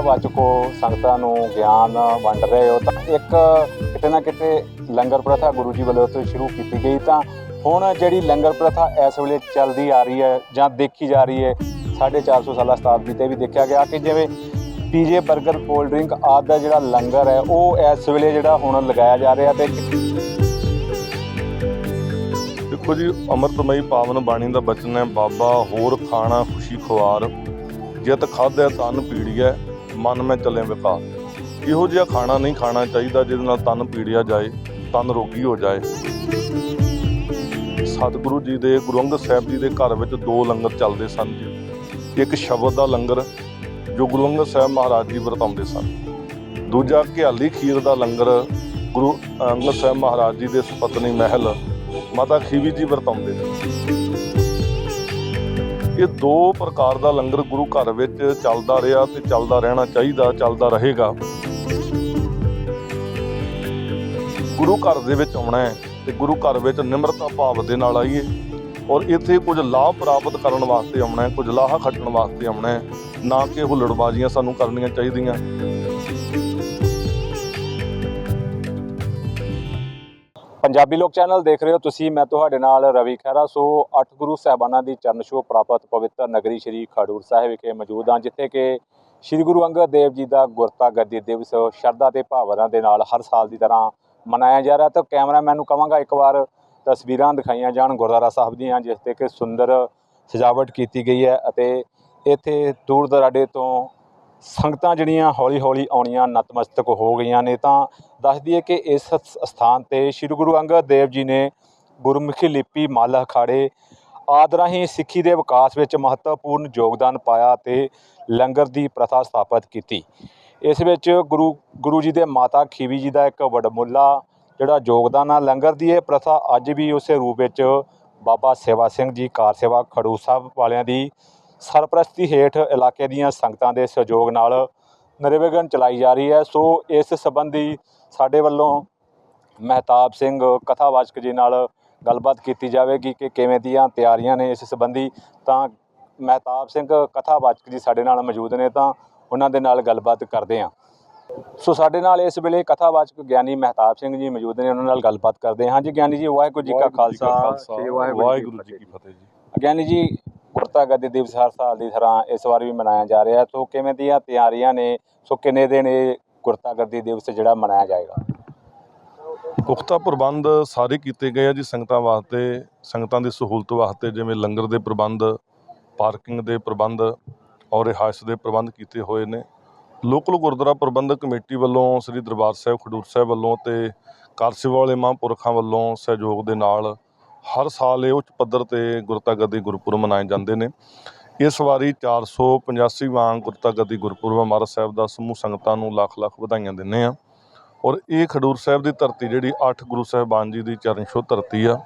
Watch ਕੋ ਸੰਗਤਾਂ ਨੂੰ ਗਿਆਨ ਵੰਡ ਰਹੇ ਹੋ, ਤਾਂ ਇੱਕ ਕਿਤੇ ਨਾ ਕਿਤੇ ਲੰਗਰ ਪ੍ਰਥਾ ਗੁਰੂ ਜੀ ਵੱਲੋਂ ਤੋਂ ਸ਼ੁਰੂ ਕੀਤੀ ਗਈ, ਤਾਂ ਹੁਣ ਜਿਹੜੀ ਲੰਗਰ ਪ੍ਰਥਾ ਇਸ ਵੇਲੇ ਚੱਲਦੀ ਆ ਰਹੀ ਹੈ ਜਾਂ ਦੇਖੀ ਜਾ ਰਹੀ ਹੈ 450 ਸਾਲਾ ਸ਼ਤਾਬਦੀ ਤੇ ਵੀ ਦੇਖਿਆ ਗਿਆ ਕਿ ਜਿਵੇਂ ਪੀਜੇ 버ਗਰ ਕੋਲਡ ਡਰਿੰਕ ਆਦਿ ਦਾ ਜਿਹੜਾ ਲੰਗਰ ਹੈ, ਉਹ ਇਸ ਵੇਲੇ ਜਿਹੜਾ ਹੁਣ ਲਗਾਇਆ ਜਾ ਰਿਹਾ ਤੇ ਦੇਖੋ ਜੀ, ਅੰਮ੍ਰਿਤਮਈ ਪਾਵਨ ਬਾਣੀ ਦਾ ਬਚਨ ਹੈ, ਬਾਬਾ ਹੋਰ ਖਾਣਾ ਖੁਸ਼ੀ ਖੁਆਰ, ਜਿਤ ਖਾਧਿਆ ਤਨ ਪੀੜੀਐ। ਮਨ ਮੈਂ ਚੱਲੇ ਵਿਕਾਰ ਇਹੋ ਜਿਹਾ ਖਾਣਾ ਨਹੀਂ ਖਾਣਾ ਚਾਹੀਦਾ ਜਿਹਦੇ ਨਾਲ ਤਨ ਪੀੜਿਆ ਜਾਏ, ਤਨ ਰੋਗੀ ਹੋ ਜਾਏ। ਸਤਿਗੁਰੂ ਜੀ ਦੇ ਗੁਰੂ ਅੰਗਦ ਸਾਹਿਬ ਜੀ ਦੇ ਘਰ ਵਿੱਚ ਦੋ ਲੰਗਰ ਚੱਲਦੇ ਸਨ ਜੀ। ਇੱਕ ਸ਼ਬਦ ਦਾ ਲੰਗਰ, ਜੋ ਗੁਰੂ ਅੰਗਦ ਸਾਹਿਬ ਮਹਾਰਾਜ ਜੀ ਵਰਤਾਉਂਦੇ ਸਨ। ਦੂਜਾ ਘਿਆਲੀ ਖੀਰ ਦਾ ਲੰਗਰ, ਗੁਰੂ ਅੰਗਦ ਸਾਹਿਬ ਮਹਾਰਾਜ ਜੀ ਦੇ ਸੁਪਤਨੀ ਮਹਿਲ, ਮਾਤਾ ਖੀਵੀ ਜੀ ਵਰਤਾਉਂਦੇ ਨੇ ਇਹ ਦੋ ਪ੍ਰਕਾਰ ਦਾ ਲੰਗਰ ਗੁਰੂ ਘਰ ਵਿੱਚ ਚੱਲਦਾ ਰਿਹਾ ਤੇ ਚੱਲਦਾ ਰਹਿਣਾ ਚਾਹੀਦਾ, ਚੱਲਦਾ ਰਹੇਗਾ। ਗੁਰੂ ਘਰ ਦੇ ਵਿੱਚ ਆਉਣਾ ਹੈ ਤੇ ਗੁਰੂ ਘਰ ਵਿੱਚ ਨਿਮਰਤਾ ਭਾਵ ਦੇ ਨਾਲ ਆਈਏ ਔਰ ਇੱਥੇ ਕੁਝ ਲਾਭ ਪ੍ਰਾਪਤ ਕਰਨ ਵਾਸਤੇ ਆਉਣਾ ਹੈ, ਕੁਝ ਲਾਹਾ ਖੱਟਣ ਵਾਸਤੇ ਆਉਣਾ ਹੈ। ਨਾ ਕਿ ਹੁਲੜਬਾਜ਼ੀਆਂ ਸਾਨੂੰ ਕਰਨੀਆਂ ਚਾਹੀਦੀਆਂ। ਪੰਜਾਬੀ ਲੋਕ ਚੈਨਲ ਦੇਖ ਰਹੇ ਹੋ ਤੁਸੀਂ, ਮੈਂ ਤੁਹਾਡੇ ਨਾਲ ਰਵੀ ਖਹਿਰਾ। ਸੋ ਅੱਠ ਗੁਰੂ ਸਾਹਿਬਾਨਾਂ ਦੀ ਚਰਨ ਛੋਹ ਪ੍ਰਾਪਤ ਪਵਿੱਤਰ ਨਗਰੀ ਸ੍ਰੀ ਖਡੂਰ ਸਾਹਿਬ ਵਿਖੇ ਮੌਜੂਦ ਹਾਂ, ਜਿੱਥੇ ਕਿ ਸ੍ਰੀ ਗੁਰੂ ਅੰਗਦ ਦੇਵ ਜੀ ਦਾ ਗੁਰਤਾ ਗੱਦੀ ਦਿਵਸ ਸ਼ਰਧਾ ਤੇ ਭਾਵਨਾ ਦੇ ਨਾਲ ਹਰ ਸਾਲ ਦੀ ਤਰ੍ਹਾਂ ਮਨਾਇਆ ਜਾ ਰਿਹਾ। ਤਾਂ ਕੈਮਰਾਮੈਨ ਨੂੰ ਕਹਾਂਗਾ ਇੱਕ ਵਾਰ ਤਸਵੀਰਾਂ ਦਿਖਾਈਆਂ ਜਾਣ ਗੁਰਦੁਆਰਾ ਸਾਹਿਬ ਦੀਆਂ, ਜਿਸ ਤੇ ਕਿ ਸੁੰਦਰ ਸਜਾਵਟ ਕੀਤੀ ਗਈ ਹੈ ਅਤੇ ਇੱਥੇ ਦੂਰ ਦਰਾਡੇ ਤੋਂ ਸੰਗਤਾਂ ਜਿਹੜੀਆਂ ਹੌਲੀ ਹੌਲੀ ਆਉਣੀਆਂ ਨਤਮਸਤਕ ਹੋ ਗਈਆਂ ਨੇ। ਤਾਂ ਦੱਸ ਦਈਏ ਕਿ ਇਸ ਸ- ਸਥਾਨ ਤੇ ਸ੍ਰੀ ਗੁਰੂ ਅੰਗਦ ਦੇਵ ਜੀ ਨੇ ਗੁਰਮੁਖੀ ਲਿਪੀ ਮੱਲ ਅਖਾੜੇ, ਆਦਿ ਰਾਹੀਂ ਸਿੱਖੀ ਦੇ ਵਿਕਾਸ ਵਿੱਚ ਮਹੱਤਵਪੂਰਨ ਯੋਗਦਾਨ ਪਾਇਆ ਤੇ ਲੰਗਰ ਦੀ ਪ੍ਰਥਾ ਸਥਾਪਿਤ ਕੀਤੀ। ਇਸ ਵਿੱਚ ਗੁਰੂ ਗੁਰੂ ਜੀ ਦੇ ਮਾਤਾ ਖੀਵੀ ਜੀ ਦਾ ਇੱਕ ਵਡਮੁੱਲਾ ਜਿਹੜਾ ਯੋਗਦਾਨ ਆ ਲੰਗਰ ਦੀ ਇਹ ਪ੍ਰਥਾ ਅੱਜ ਵੀ ਉਸੇ ਰੂਪ ਵਿੱਚ ਬਾਬਾ ਸੇਵਾ ਸਿੰਘ ਜੀ ਕਾਰ ਸੇਵਾ ਖਡੂਰ ਸਾਹਿਬ ਵਾਲਿਆਂ ਦੀ ਸਰਪ੍ਰਸਤੀ ਹੇਠ ਇਲਾਕੇ ਦੀਆਂ ਸੰਗਤਾਂ ਦੇ ਸਹਿਯੋਗ ਨਾਲ ਨਿਰਵਿਘਨ ਚਲਾਈ ਜਾ ਰਹੀ ਹੈ। ਸੋ ਇਸ ਸੰਬੰਧੀ ਸਾਡੇ ਵੱਲੋਂ ਮਹਿਤਾਬ ਸਿੰਘ ਕਥਾਵਾਚਕ ਜੀ ਨਾਲ ਗੱਲਬਾਤ ਕੀਤੀ ਜਾਵੇਗੀ ਕਿ ਕਿਵੇਂ ਦੀਆਂ ਤਿਆਰੀਆਂ ਨੇ ਇਸ ਸੰਬੰਧੀ ਤਾਂ ਮਹਿਤਾਬ ਸਿੰਘ ਕਥਾਵਾਚਕ ਜੀ ਸਾਡੇ ਨਾਲ ਮੌਜੂਦ ਨੇ ਤਾਂ ਉਹਨਾਂ ਦੇ ਨਾਲ ਗੱਲਬਾਤ ਕਰਦੇ ਹਾਂ। ਸੋ ਸਾਡੇ ਨਾਲ ਇਸ ਵੇਲੇ ਕਥਾਵਾਚਕ ਗਿਆਨੀ ਮਹਿਤਾਬ ਸਿੰਘ ਜੀ ਮੌਜੂਦ ਨੇ ਉਹਨਾਂ ਨਾਲ ਗੱਲਬਾਤ ਕਰਦੇ ਹਾਂ। ਹਾਂਜੀ ਗਿਆਨੀ ਜੀ ਵਾਹਿਗੁਰੂ ਜੀ ਕਾ ਖਾਲਸਾ। ਵਾਹਿਗੁਰੂ ਜੀ ਕੀ ਫਤਿਹ ਜੀ। ਗਿਆਨੀ ਜੀ ਗੁਰਤਾ ਗੱਦੀ ਦਿਵਸ ਹਰ ਸਾਲ ਦੀ ਤਰ੍ਹਾਂ ਇਸ ਵਾਰ ਵੀ ਮਨਾਇਆ ਜਾ ਰਿਹਾ ਸੋ ਕਿਵੇਂ ਦੀਆਂ ਤਿਆਰੀਆਂ ਨੇ? ਸੋ ਕਿੰਨੇ ਦਿਨ ਇਹ ਗੁਰਤਾਗਦੀ ਦਿਵਸ ਜਿਹੜਾ ਮਨਾਇਆ ਜਾਏਗਾ। ਪੁਖਤਾ ਪ੍ਰਬੰਧ ਸਾਰੇ ਕੀਤੇ ਗਏ ਆ ਜੀ ਸੰਗਤਾਂ ਵਾਸਤੇ, ਸੰਗਤਾਂ ਦੀ ਸਹੂਲਤ ਵਾਸਤੇ, ਜਿਵੇਂ ਲੰਗਰ ਦੇ ਪ੍ਰਬੰਧ, ਪਾਰਕਿੰਗ ਦੇ ਪ੍ਰਬੰਧ ਔਰ ਰਿਹਾਇਸ਼ ਦੇ ਪ੍ਰਬੰਧ ਕੀਤੇ ਹੋਏ ਨੇ। ਲੋਕਲ ਗੁਰਦੁਆਰਾ ਪ੍ਰਬੰਧਕ ਕਮੇਟੀ ਵੱਲੋਂ ਸ੍ਰੀ ਦਰਬਾਰ ਸਾਹਿਬ, ਖਡੂਰ ਸਾਹਿਬ ਵੱਲੋਂ ਤੇ ਕਾਰਸੇਵਾ ਵਾਲੇ ਮਹਾਂਪੁਰਖਾਂ ਵੱਲੋਂ ਸਹਿਯੋਗ ਦੇ ਨਾਲ ਹਰ ਸਾਲ ਇਹ ਉੱਚ ਪੱਧਰ ਤੇ ਗੁਰਤਾਗੱਦੀ ਗੁਰਪੁਰਬ ਮਨਾਏ ਜਾਂਦੇ ਨੇ। ਇਸ ਵਾਰੀ 485ਵਾਂ ਗੁਰਤਾ ਗੱਦੀ ਗੁਰਪੁਰਬ ਮਹਾਰਾਜ ਸਾਹਿਬ ਦਾ ਸਮੂਹ ਸੰਗਤਾਂ ਨੂੰ ਲੱਖ ਲੱਖ ਵਧਾਈਆਂ ਦਿੰਦੇ ਆ ਔਰ ਇਹ ਖਡੂਰ ਸਾਹਿਬ ਦੀ ਧਰਤੀ ਜਿਹੜੀ 8 ਗੁਰੂ ਸਾਹਿਬਾਨ ਜੀ ਦੀ ਚਰਨ ਛੋਹ ਧਰਤੀ ਆ।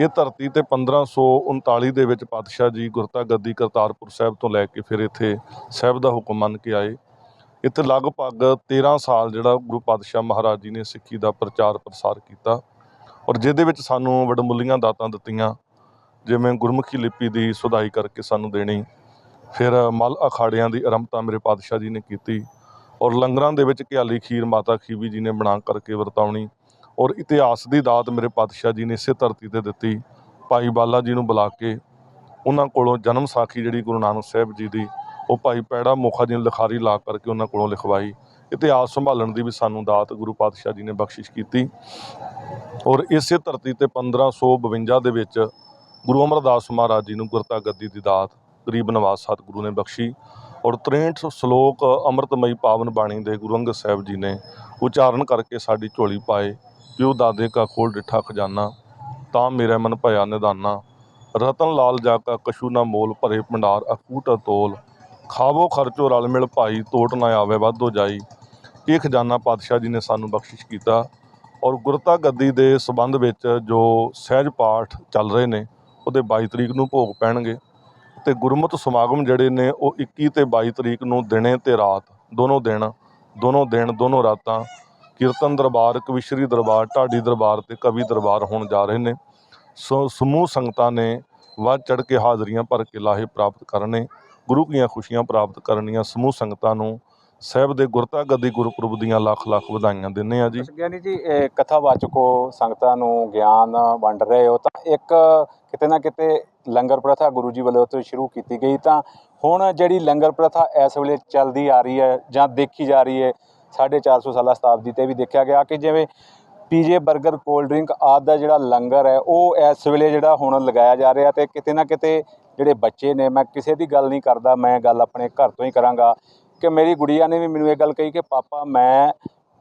ਇਹ ਧਰਤੀ ਤੇ 1539 ਦੇ ਵਿੱਚ ਪਾਤਸ਼ਾਹ ਜੀ ਗੁਰਤਾ ਗੱਦੀ ਕਰਤਾਰਪੁਰ ਸਾਹਿਬ ਤੋਂ ਲੈ ਕੇ ਫਿਰ ਇੱਥੇ ਸਾਹਿਬ ਦਾ ਹੁਕਮ ਮੰਨ ਕੇ ਆਏ। ਇੱਥੇ ਲਗਭਗ 13 ਸਾਲ ਜਿਹੜਾ ਗੁਰੂ ਪਾਤਸ਼ਾਹ ਮਹਾਰਾਜ ਜੀ ਨੇ ਸਿੱਖੀ ਦਾ ਪ੍ਰਚਾਰ ਪ੍ਰਸਾਰ ਕੀਤਾ। ਔਰ ਜਿਹਦੇ ਵਿੱਚ ਸਾਨੂੰ ਵਡਮੁੱਲੀਆਂ ਦਾਤਾਂ ਦਿੱਤੀਆਂ। ਜਿਵੇਂ ਗੁਰਮੁਖੀ ਲਿਪੀ ਦੀ ਸੁਧਾਈ ਕਰਕੇ ਸਾਨੂੰ ਦੇਣੀ, ਫਿਰ ਮਲ ਅਖਾੜਿਆਂ ਦੀ ਆਰੰਭਤਾ ਮੇਰੇ ਪਾਤਸ਼ਾਹ ਜੀ ਨੇ ਕੀਤੀ ਔਰ ਲੰਗਰਾਂ ਦੇ ਵਿੱਚ ਘਿਆਲੀ ਖੀਰ ਮਾਤਾ ਖੀਵੀ ਜੀ ਨੇ ਬਣਾ ਕਰਕੇ ਵਰਤਾਉਣੀ ਔਰ ਇਤਿਹਾਸ ਦੀ ਦਾਤ ਮੇਰੇ ਪਾਤਸ਼ਾਹ ਜੀ ਨੇ ਇਸੇ ਧਰਤੀ ਤੇ ਦਿੱਤੀ, ਭਾਈ ਬਾਲਾ ਜੀ ਨੂੰ ਬੁਲਾ ਕੇ ਉਹਨਾਂ ਕੋਲੋਂ ਜਨਮ ਸਾਖੀ ਜਿਹੜੀ ਗੁਰੂ ਨਾਨਕ ਸਾਹਿਬ ਜੀ ਦੀ, ਉਹ ਭਾਈ ਪੈੜਾ ਮੋਖਾ ਜੀ ਨੇ ਲਿਖਾਰੀ ਲਾ ਕਰਕੇ ਉਹਨਾਂ ਕੋਲੋਂ ਲਿਖਵਾਈ, ਇਤਿਹਾਸ ਸੰਭਾਲਣ ਦੀ ਵੀ ਸਾਨੂੰ ਦਾਤ ਗੁਰੂ ਪਾਤਸ਼ਾਹ ਜੀ ਨੇ ਬਖਸ਼ਿਸ਼ ਕੀਤੀ ਔਰ ਇਸੇ ਧਰਤੀ ਤੇ 1552 ਦੇ ਵਿੱਚ ਗੁਰੂ ਅਮਰਦਾਸ ਮਹਾਰਾਜ ਜੀ ਨੂੰ ਗੁਰਤਾ ਗੱਦੀ ਦੀ ਦਾਤ, ਗਰੀਬ ਨਵਾਜ਼ ਸਤਿਗੁਰੂ ਨੇ ਬਖਸ਼ੀ ਔਰ 63 ਸ਼ਲੋਕ ਅੰਮ੍ਰਿਤਮਈ ਪਾਵਨ ਬਾਣੀ ਦੇ ਗੁਰੂ ਅੰਗਦ ਸਾਹਿਬ ਜੀ ਨੇ ਉਚਾਰਨ ਕਰਕੇ ਸਾਡੀ ਝੋਲੀ ਪਾਏ, ਪਿਓ ਦਾਦੇ ਕਾ ਖੋਲ ਡਿਠਾ ਖਜ਼ਾਨਾ, ਤਾਂ ਮੇਰਾ ਮਨ ਭਇਆ ਨਿਦਾਨਾ, ਰਤਨ ਲਾਲ ਜਾ ਕਾ ਕਛੂ ਨਾ ਮੋਲ ਭਰੇ ਭੰਡਾਰ ਅਕੂਟ ਤੋਲ ਖਾਵੋ ਖਰਚੋ ਰਲ ਮਿਲ ਭਾਈ, ਤੋਟ ਨਾ ਆਵੇ ਵਾਧੋ ਜਾਈ, ਇਹ ਖਜ਼ਾਨਾ ਪਾਤਸ਼ਾਹ ਜੀ ਨੇ ਸਾਨੂੰ ਬਖਸ਼ਿਸ਼ ਕੀਤਾ ਔਰ ਗੁਰਤਾ ਗੱਦੀ ਦੇ ਸਬੰਧ ਵਿੱਚ ਜੋ ਸਹਿਜ ਪਾਠ ਚੱਲ ਰਹੇ ਨੇ ਉਹਦੇ 22 ਤਰੀਕ ਨੂੰ ਭੋਗ ਪੈਣਗੇ ਤੇ ਗੁਰਮਤਿ ਸਮਾਗਮ ਜਿਹੜੇ ਨੇ ਉਹ 21 ਤੇ 22 ਤਰੀਕ ਨੂੰ ਦਿਨੇ ਤੇ ਰਾਤ, ਦੋਨੋਂ ਦਿਨ ਦੋਨੋਂ ਦਿਨ, ਦੋਨੋਂ ਰਾਤਾਂ ਕੀਰਤਨ ਦਰਬਾਰ ਕਵਿਸ਼ਰੀ ਦਰਬਾਰ, ਢਾਡੀ ਦਰਬਾਰ ਤੇ ਕਵੀ ਦਰਬਾਰ ਹੋਣ ਜਾ ਰਹੇ ਨੇ। ਸੋ ਸਮੂਹ ਸੰਗਤਾਂ ਨੇ ਵੱਧ ਚੜ ਕੇ ਹਾਜ਼ਰੀਆਂ ਭਰ ਕੇ ਲਾਹੇ ਪ੍ਰਾਪਤ ਕਰਨੇ, ਗੁਰੂ ਦੀਆਂ ਖੁਸ਼ੀਆਂ ਪ੍ਰਾਪਤ ਕਰਨੀਆਂ। ਸਮੂਹ ਸੰਗਤਾਂ ਨੂੰ ਸਾਹਿਬ ਦੇ ਗੁਰਤਾ ਗੱਦੀ ਗੁਰਪੁਰਬ ਦੀਆਂ ਲੱਖ ਲੱਖ ਵਧਾਈਆਂ ਦਿੰਦੇ ਆ ਜੀ। ਗਿਆਨੀ ਜੀ, ਇਹ ਕਥਾਵਾਚਕੋ ਸੰਗਤਾਂ ਨੂੰ ਗਿਆਨ ਵੰਡ ਰਹੇ ਹੋ ਤਾਂ ਇੱਕ ਕਿਤੇ ਨਾ ਕਿਤੇ ਲੰਗਰ ਪ੍ਰਥਾ ਗੁਰੂ ਜੀ ਵੱਲੋਂ ਤੋਂ ਸ਼ੁਰੂ ਕੀਤੀ ਗਈ ਤਾਂ ਹੁਣ ਜਿਹੜੀ ਲੰਗਰ ਪ੍ਰਥਾ ਇਸ ਵੇਲੇ ਚੱਲਦੀ ਆ ਰਹੀ ਹੈ ਜਾਂ ਦੇਖੀ ਜਾ ਰਹੀ ਹੈ 450 ਸਾਲਾ ਸ਼ਤਾਬਦੀ ਤੇ ਵੀ ਦੇਖਿਆ ਗਿਆ ਕਿ ਜਿਵੇਂ ਪੀਜੇ 버ਗਰ ਕੋਲਡ ਡਰਿੰਕ ਆਦਿ ਦਾ ਜਿਹੜਾ ਲੰਗਰ ਹੈ, ਉਹ ਇਸ ਵੇਲੇ ਜਿਹੜਾ ਹੁਣ ਲਗਾਇਆ ਜਾ ਰਿਹਾ ਤੇ ਕਿਤੇ ਨਾ ਕਿਤੇ ਜਿਹੜੇ ਬੱਚੇ ਨੇ, ਮੈਂ ਕਿਸੇ ਦੀ ਗੱਲ ਨਹੀਂ ਕਰਦਾ, ਮੈਂ ਗੱਲ ਆਪਣੇ ਘਰ ਤੋਂ ਹੀ ਕਰਾਂਗਾ ਕਿ ਮੇਰੀ ਗੁੜੀਆ ਨੇ ਵੀ ਮੈਨੂੰ ਇਹ ਗੱਲ ਕਹੀ ਕਿ, ਪਾਪਾ, ਮੈਂ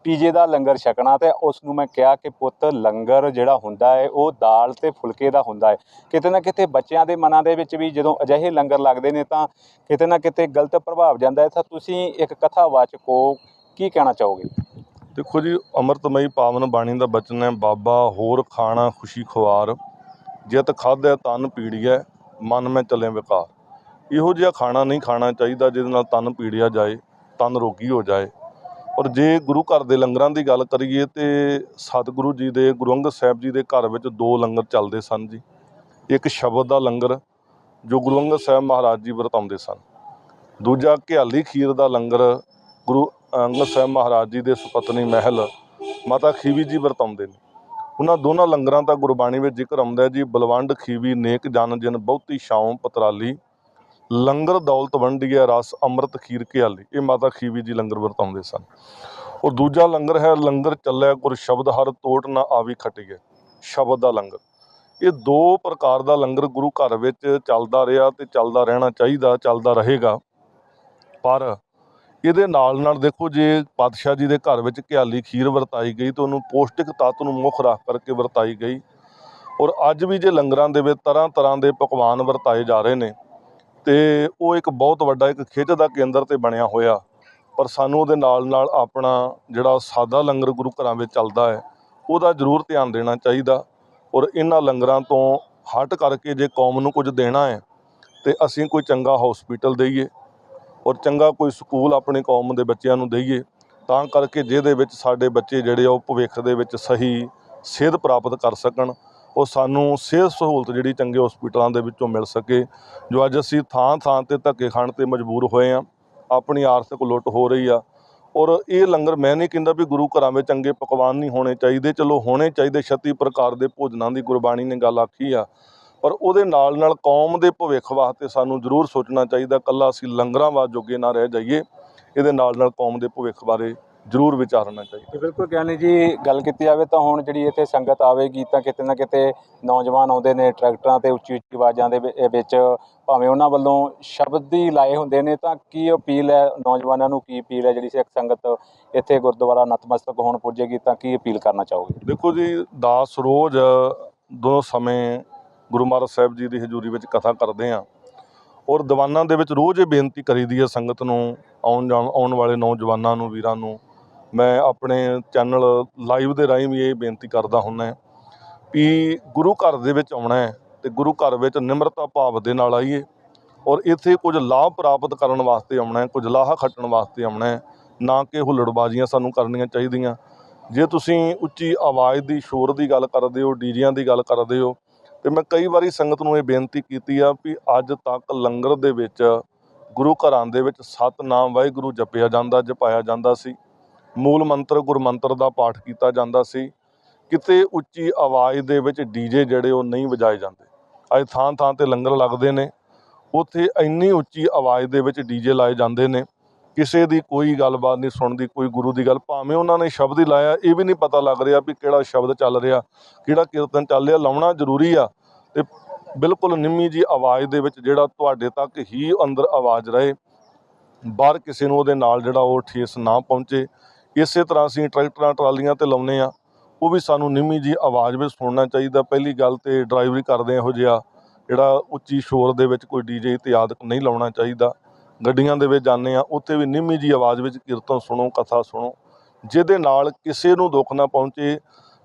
ਪੀਜੇ ਦਾ ਲੰਗਰ ਛਕਣਾ ਤੇ ਉਸ ਨੂੰ ਮੈਂ ਕਿਹਾ ਕਿ ਪੁੱਤ ਲੰਗਰ ਜਿਹੜਾ ਹੁੰਦਾ ਹੈ, ਉਹ ਦਾਲ ਤੇ ਫੁਲਕੇ ਦਾ ਹੁੰਦਾ ਹੈ। ਕਿਤੇ ਨਾ ਕਿਤੇ ਬੱਚਿਆਂ ਦੇ ਮਨਾਂ ਦੇ ਵਿੱਚ ਵੀ ਜਦੋਂ ਅਜਿਹੇ ਲੰਗਰ ਲੱਗਦੇ ਨੇ ਤਾਂ ਕਿਤੇ ਨਾ ਕਿਤੇ ਗਲਤ ਪ੍ਰਭਾਵ ਜਾਂਦਾ ਹੈ। ਤਾਂ ਤੁਸੀਂ ਇੱਕ ਕਥਾਵਾਚਕ ਹੋ ਕੀ ਕਹਿਣਾ ਚਾਹੋਗੇ? ਦੇਖੋ ਜੀ, ਅੰਮ੍ਰਿਤਮਈ ਪਾਵਨ ਬਾਣੀ ਦਾ ਬਚਨ ਹੈ, ਬਾਬਾ ਹੋਰ ਖਾਣਾ ਖੁਸ਼ੀ ਖੁਆਰ, ਜਿਤ ਖਾਧੈ ਤਨ ਪੀੜੀਐ, ਮਨ ਮੈਂ ਚੱਲੇ ਵਿਕਾਰ। ਇਹੋ ਜਿਹਾ ਖਾਣਾ ਨਹੀਂ ਖਾਣਾ ਚਾਹੀਦਾ ਜਿਹਦੇ ਨਾਲ ਤਨ ਪੀੜਿਆ ਜਾਏ, ਤਨ ਰੋਗੀ ਹੋ ਜਾਏ। ਔਰ ਜੇ ਗੁਰੂ ਘਰ ਦੇ ਲੰਗਰਾਂ ਦੀ ਗੱਲ ਕਰੀਏ ਤੇ ਸਤਿਗੁਰੂ ਜੀ ਦੇ ਗੁਰੂ ਅੰਗਦ ਸਾਹਿਬ ਜੀ ਦੇ ਘਰ ਵਿੱਚ ਦੋ ਲੰਗਰ ਚੱਲਦੇ ਸਨ ਜੀ। ਇੱਕ ਸ਼ਬਦ ਦਾ ਲੰਗਰ, ਜੋ ਗੁਰੂ ਅੰਗਦ ਸਾਹਿਬ ਮਹਾਰਾਜ ਜੀ ਵਰਤਾਉਂਦੇ ਸਨ। ਦੂਜਾ ਘਿਆਲੀ ਖੀਰ ਦਾ ਲੰਗਰ, ਗੁਰੂ ਅੰਗਦ ਸਾਹਿਬ ਮਹਾਰਾਜ ਜੀ ਦੇ ਸੁਪਤਨੀ ਮਹਿਲ, ਮਾਤਾ ਖੀਵੀ ਜੀ ਵਰਤਾਉਂਦੇ ਨੇ। ਉਹਨਾਂ ਦੋਨਾਂ ਲੰਗਰਾਂ ਦਾ ਗੁਰਬਾਣੀ ਵਿੱਚ ਜ਼ਿਕਰ ਆਉਂਦਾ ਹੈ ਜੀ, ਬਲਵੰਡ ਖੀਵੀ, ਨੇਕ ਜਨ ਜਿਨ ਬਹੁਤੀ ਛਾਉ ਪਤਰਾਲੀ ਲੰਗਰ ਦੌਲਤ ਵੰਡੀਐ ਰਸ ਅੰਮ੍ਰਿਤ ਖੀਰ ਘਿਆਲੀ। ਇਹ ਮਾਤਾ ਖੀਵੀ ਜੀ ਲੰਗਰ ਵਰਤਾਉਂਦੇ ਸਨ। ਔਰ ਦੂਜਾ ਲੰਗਰ ਹੈ, ਲੰਗਰ ਚੱਲਿਆ ਗੁਰ ਸ਼ਬਦ ਹਰ ਤੋਟ ਨਾ ਆਵੀ ਖਟੀਐ ਸ਼ਬਦ ਦਾ ਲੰਗਰ। ਇਹ ਦੋ ਪ੍ਰਕਾਰ ਦਾ ਲੰਗਰ ਗੁਰੂ ਘਰ ਵਿੱਚ ਚੱਲਦਾ ਰਿਹਾ ਤੇ ਚੱਲਦਾ ਰਹਿਣਾ ਚਾਹੀਦਾ, ਚੱਲਦਾ ਰਹੇਗਾ। ਪਰ ਇਹਦੇ ਨਾਲ ਨਾਲ ਦੇਖੋ ਜੇ ਪਾਤਸ਼ਾਹ ਜੀ ਦੇ ਘਰ ਵਿੱਚ ਘਿਆਲੀ ਖੀਰ ਵਰਤਾਈ ਗਈ ਤਾਂ ਉਹਨੂੰ ਪੌਸ਼ਟਿਕ ਤੱਤ ਨੂੰ ਮੁੱਖ ਰੱਖ ਕਰਕੇ ਵਰਤਾਈ ਗਈ। ਔਰ ਅੱਜ ਵੀ ਜੇ ਲੰਗਰਾਂ ਦੇ ਵਿੱਚ ਤਰ੍ਹਾਂ ਤਰ੍ਹਾਂ ਦੇ ਪਕਵਾਨ ਵਰਤਾਏ ਜਾ ਰਹੇ ਨੇ ਤੇ ਉਹ ਇੱਕ ਬਹੁਤ ਵੱਡਾ ਇੱਕ ਖਿੱਚ ਦਾ ਕੇਂਦਰ ਤੇ ਬਣਿਆ ਹੋਇਆ। ਪਰ ਸਾਨੂੰ ਉਹਦੇ ਨਾਲ ਨਾਲ ਆਪਣਾ ਜਿਹੜਾ ਸਾਦਾ ਲੰਗਰ ਗੁਰੂ ਘਰਾਂ ਵਿੱਚ ਚੱਲਦਾ ਹੈ, ਉਹਦਾ ਜ਼ਰੂਰ ਧਿਆਨ ਦੇਣਾ ਚਾਹੀਦਾ। ਔਰ ਇਹਨਾਂ ਲੰਗਰਾਂ ਤੋਂ ਹਟ ਕਰਕੇ ਜੇ ਕੌਮ ਨੂੰ ਕੁਝ ਦੇਣਾ ਹੈ, ਤੇ ਅਸੀਂ ਕੋਈ ਚੰਗਾ ਹਸਪੀਟਲ ਦੇਈਏ ਔਰ ਚੰਗਾ ਕੋਈ ਸਕੂਲ ਆਪਣੀ ਕੌਮ ਦੇ ਬੱਚਿਆਂ ਨੂੰ ਦੇਈਏ, ਤਾਂ ਕਰਕੇ ਜਿਹਦੇ ਵਿੱਚ ਸਾਡੇ ਬੱਚੇ ਜਿਹੜੇ ਆ ਉਹ ਭਵਿੱਖ ਦੇ ਵਿੱਚ ਸਹੀ ਸੇਧ ਪ੍ਰਾਪਤ ਕਰ ਸਕਣ। ਉਹ ਸਾਨੂੰ ਸਿਹਤ ਸਹੂਲਤ ਜਿਹੜੀ ਚੰਗੇ ਹਸਪੀਟਲਾਂ ਦੇ ਵਿੱਚੋਂ ਮਿਲ ਸਕੇ, ਜੋ ਅੱਜ ਅਸੀਂ ਥਾਂ ਥਾਂ ਤੇ ਧੱਕੇ ਖਾਣ ਤੇ ਮਜਬੂਰ ਹੋਏ ਆ ਆਪਣੀ ਆਰਥਿਕ ਲੁੱਟ ਹੋ ਰਹੀ ਆ। ਔਰ ਇਹ ਲੰਗਰ ਮੈਂ ਨਹੀਂ ਕਹਿੰਦਾ ਵੀ ਗੁਰੂ ਘਰਾਂ ਵਿੱਚ ਚੰਗੇ ਪਕਵਾਨ ਨਹੀਂ ਹੋਣੇ ਚਾਹੀਦੇ, ਚਲੋ ਹੋਣੇ ਚਾਹੀਦੇ 36 ਪ੍ਰਕਾਰ ਦੇ ਭੋਜਨਾਂ ਦੀ ਗੁਰਬਾਣੀ ਨੇ ਗੱਲ ਆਖੀ ਆ। ਪਰ ਉਹਦੇ ਨਾਲ ਨਾਲ ਕੌਮ ਦੇ ਭਵਿੱਖ ਵਾਸਤੇ ਸਾਨੂੰ ਜ਼ਰੂਰ ਸੋਚਣਾ ਚਾਹੀਦਾ, ਕੱਲਾ ਅਸੀਂ ਲੰਗਰਾਂ ਵਾਸ ਜੋਗੇ ਨਾ ਰਹਿ ਜਾਈਏ, ਇਹਦੇ ਨਾਲ ਨਾਲ ਕੌਮ ਦੇ ਭਵਿੱਖ ਬਾਰੇ ਜ਼ਰੂਰ ਵਿਚਾਰਨਾ ਚਾਹੀਦਾ। ਬਿਲਕੁਲ ਗਿਆਨੀ ਜੀ ਗੱਲ ਕੀਤੀ ਜਾਵੇ ਤਾਂ ਹੁਣ ਜਿਹੜੀ ਇੱਥੇ ਸੰਗਤ ਆਵੇਗੀ ਤਾਂ ਕਿਤੇ ਨਾ ਕਿਤੇ ਨੌਜਵਾਨ ਆਉਂਦੇ ਨੇ ਟਰੈਕਟਰਾਂ ਤੇ ਉੱਚੀ ਉੱਚੀ ਆਵਾਜ਼ਾਂ ਦੇ ਵਿੱਚ ਭਾਵੇਂ ਉਹਨਾਂ ਵੱਲੋਂ ਸ਼ਬਦ ਹੀ ਲਾਏ ਹੁੰਦੇ ਨੇ ਤਾਂ ਕੀ ਅਪੀਲ ਹੈ ਨੌਜਵਾਨਾਂ ਨੂੰ ਕੀ ਅਪੀਲ ਹੈ ਜਿਹੜੀ ਸਿੱਖ ਸੰਗਤ ਇੱਥੇ ਗੁਰਦੁਆਰਾ ਨਤਮਸਤਕ ਹੋਣ ਪੁੱਜੇਗੀ ਤਾਂ ਕੀ ਅਪੀਲ ਕਰਨਾ ਚਾਹੋਗੇ? ਦੇਖੋ ਜੀ ਦਾਸ ਰੋਜ਼ ਦੋ ਸਮੇਂ ਗੁਰੂ ਮਹਾਰਾਜ ਸਾਹਿਬ ਜੀ ਦੀ ਹਜ਼ੂਰੀ ਵਿੱਚ ਕਥਾ ਕਰਦੇ ਆ ਔਰ ਦੀਵਾਨਾਂ ਦੇ ਵਿੱਚ ਰੋਜ਼ ਇਹ ਬੇਨਤੀ ਕਰੀਦੀ ਹੈ ਸੰਗਤ ਨੂੰ ਆਉਣ ਜਾਣ ਆਉਣ ਵਾਲੇ ਨੌਜਵਾਨਾਂ ਨੂੰ ਵੀਰਾਂ ਨੂੰ ਮੈਂ ਆਪਣੇ ਚੈਨਲ ਲਾਈਵ ਦੇ ਰਾਹੀਂ ਵੀ ਇਹ ਬੇਨਤੀ ਕਰਦਾ ਹੁੰਦਾ ਵੀ ਗੁਰੂ ਘਰ ਦੇ ਵਿੱਚ ਆਉਣਾ ਹੈ ਤੇ ਗੁਰੂ ਘਰ ਵਿੱਚ ਨਿਮਰਤਾ ਭਾਵ ਦੇ ਨਾਲ ਆਈਏ ਔਰ ਇੱਥੇ ਕੁਝ ਲਾਭ ਪ੍ਰਾਪਤ ਕਰਨ ਵਾਸਤੇ ਆਉਣਾ ਹੈ, ਕੁਝ ਲਾਹਾ ਖੱਟਣ ਵਾਸਤੇ ਆਉਣਾ ਹੈ, ਨਾ ਕਿ ਹੁੱਲੜਬਾਜ਼ੀਆਂ ਸਾਨੂੰ ਕਰਨੀਆਂ ਚਾਹੀਦੀਆਂ। ਜੇ ਤੁਸੀਂ ਉੱਚੀ ਆਵਾਜ਼ ਦੀ, ਸ਼ੋਰ ਦੀ ਗੱਲ ਕਰਦੇ ਹੋ, ਡੀਜਿਆਂ ਦੀ ਗੱਲ ਕਰਦੇ ਹੋ, ਤੇ ਮੈਂ ਕਈ ਵਾਰੀ ਸੰਗਤ ਨੂੰ ਇਹ ਬੇਨਤੀ ਕੀਤੀ ਆ ਵੀ ਅੱਜ ਤੱਕ ਲੰਗਰ ਦੇ ਵਿੱਚ, ਗੁਰੂ ਘਰਾਂ ਦੇ ਵਿੱਚ ਸਤਨਾਮ ਵਾਹਿਗੁਰੂ ਜਪਿਆ ਜਾਂਦਾ, ਜਪਾਇਆ ਜਾਂਦਾ ਸੀ। ਮੂਲ ਮੰਤਰ, ਗੁਰਮੰਤਰ ਦਾ ਪਾਠ ਕੀਤਾ ਜਾਂਦਾ ਸੀ। ਕਿਤੇ ਉੱਚੀ ਆਵਾਜ਼ ਦੇ ਵਿੱਚ ਡੀਜੇ ਜਿਹੜੇ ਉਹ ਨਹੀਂ ਵਜਾਏ ਜਾਂਦੇ। ਅੱਜ ਥਾਂ ਥਾਂ ਤੇ ਲੰਗਰ ਲੱਗਦੇ ਨੇ। ਉੱਥੇ ਇੰਨੀ ਉੱਚੀ ਆਵਾਜ਼ ਦੇ ਵਿੱਚ ਡੀਜੇ ਲਾਏ ਜਾਂਦੇ ਨੇ। ਕਿਸੇ ਦੀ ਕੋਈ ਗੱਲਬਾਤ ਨਹੀਂ ਸੁਣਦੀ ਕੋਈ ਗੁਰੂ ਦੀ ਗੱਲ। ਭਾਵੇਂ ਉਹਨਾਂ ਨੇ ਸ਼ਬਦ ਹੀ ਲਾਇਆ, ਇਹ ਵੀ ਨਹੀਂ ਪਤਾ ਲੱਗ ਰਿਹਾ ਵੀ ਕਿਹੜਾ ਸ਼ਬਦ ਚੱਲ ਰਿਹਾ, ਕਿਹੜਾ ਕੀਰਤਨ ਚੱਲ ਰਿਹਾ। ਲਾਉਣਾ ਜ਼ਰੂਰੀ ਆ ਤੇ ਬਿਲਕੁਲ ਨਿੰਮੀ ਜੀ ਆਵਾਜ਼ ਦੇ ਵਿੱਚ ਜਿਹੜਾ ਤੁਹਾਡੇ ਤੱਕ ਹੀ ਅੰਦਰ ਆਵਾਜ਼ ਰਹੇ। ਬਾਹਰ ਕਿਸੇ ਨੂੰ ਉਹਦੇ ਨਾਲ ਜਿਹੜਾ ਉਹ ਠੇਸ ਨਾ ਪਹੁੰਚੇ। ਇਸੇ ਤਰ੍ਹਾਂ ਅਸੀਂ ਟਰੈਕਟਰਾਂ, ਟਰਾਲੀਆਂ ਤੇ ਲਾਉਨੇ ਆ ਉਹ ਵੀ ਸਾਨੂੰ ਨਿੰਮੀ ਜੀ ਆਵਾਜ਼ ਵਿੱਚ ਸੁਣਨਾ ਚਾਹੀਦਾ। ਪਹਿਲੀ ਗੱਲ ਤੇ ਡਰਾਈਵਰੀ ਕਰਦੇ ਇਹੋ ਜਿਹਾ। ਜਿਹੜਾ ਉੱਚੀ ਸ਼ੋਰ ਦੇ ਵਿੱਚ ਕੋਈ ਡੀਜੇ ਇਤਿਆਦਿਕ ਨਹੀਂ ਲਾਉਣਾ ਚਾਹੀਦਾ। ਗੱਡੀਆਂ ਦੇ ਵਿੱਚ ਜਾਂਦੇ ਆ ਉੱਥੇ ਵੀ ਨਿੰਮੀ ਜੀ ਆਵਾਜ਼ ਵਿੱਚ ਕੀਰਤਨ ਸੁਣੋ, ਕਥਾ ਸੁਣੋ। ਜਿਹਦੇ ਨਾਲ ਕਿਸੇ ਨੂੰ ਦੁੱਖ ਨਾ ਪਹੁੰਚੇ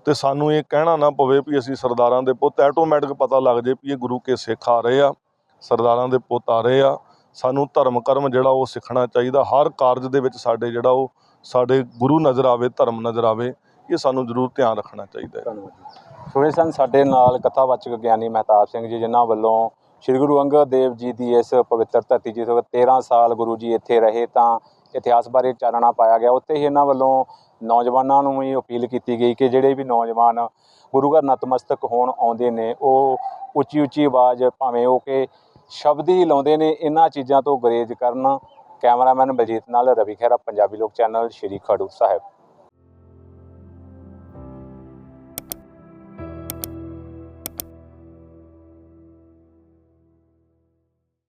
ਤੇ ਸਾਨੂੰ ਇਹ ਕਹਿਣਾ ਨਾ ਪਵੇ ਵੀ ਅਸੀਂ ਸਰਦਾਰਾਂ ਦੇ ਪੁੱਤ। ਆਟੋਮੈਟਿਕ ਪਤਾ ਲੱਗ ਜੇ ਵੀ ਇਹ ਗੁਰੂ ਕੇ ਸਿੱਖ ਆ ਰਹੇ ਆ। ਸਰਦਾਰਾਂ ਦੇ ਪੁੱਤ ਆ ਰਹੇ ਆ। ਸਾਨੂੰ ਧਰਮ ਕਰਮ ਜਿਹੜਾ ਉਹ ਸਿੱਖਣਾ ਚਾਹੀਦਾ। ਹਰ ਕਾਰਜ ਦੇ ਵਿੱਚ ਸਾਡੇ ਜਿਹੜਾ ਉਹ ਸਾਡੇ ਗੁਰੂ ਨਜ਼ਰ ਆਵੇ, ਧਰਮ ਨਜ਼ਰ ਆਵੇ, ਇਹ ਸਾਨੂੰ ਜ਼ਰੂਰ ਧਿਆਨ ਰੱਖਣਾ ਚਾਹੀਦਾ ਹੈ। ਧੰਨਵਾਦ। ਸੋ ਸਨ ਸਾਡੇ ਨਾਲ ਕਥਾਵਾਚਕ ਗਿਆਨੀ ਮਹਿਤਾਬ ਸਿੰਘ ਜੀ, ਜਿਨ੍ਹਾਂ ਵੱਲੋਂ ਸ੍ਰੀ ਗੁਰੂ ਅੰਗਦ ਦੇਵ ਜੀ ਦੀ ਇਸ ਪਵਿੱਤਰ ਧਰਤੀ ਜਿੱਥੇ 13 ਸਾਲ ਗੁਰੂ ਜੀ ਇੱਥੇ ਰਹੇ ਤਾਂ ਇਤਿਹਾਸ ਬਾਰੇ ਚਾਨਣਾ ਪਾਇਆ ਗਿਆ। ਉੱਥੇ ਹੀ ਇਹਨਾਂ ਵੱਲੋਂ ਨੌਜਵਾਨਾਂ ਨੂੰ ਵੀ ਅਪੀਲ ਕੀਤੀ ਗਈ ਕਿ ਜਿਹੜੇ ਵੀ ਨੌਜਵਾਨ ਗੁਰੂ ਘਰ ਨਤਮਸਤਕ ਹੋਣ ਆਉਂਦੇ ਨੇ, ਉਹ ਉੱਚੀ ਉੱਚੀ ਆਵਾਜ਼ ਭਾਵੇਂ ਉਹ ਕਿ ਸ਼ਬਦ ਹੀ ਲਾਉਂਦੇ ਨੇ, ਇਹਨਾਂ ਚੀਜ਼ਾਂ ਤੋਂ ਗੁਰੇਜ਼ ਕਰਨ ਕੈਮਰਾਮੈਨ ਬਲਜੀਤ ਨਾਲ ਰਵੀ ਖਹਿਰਾ ਪੰਜਾਬੀ ਲੋਕ ਚੈਨਲ ਸ਼੍ਰੀ ਖੜੂ ਸਾਹਿਬ।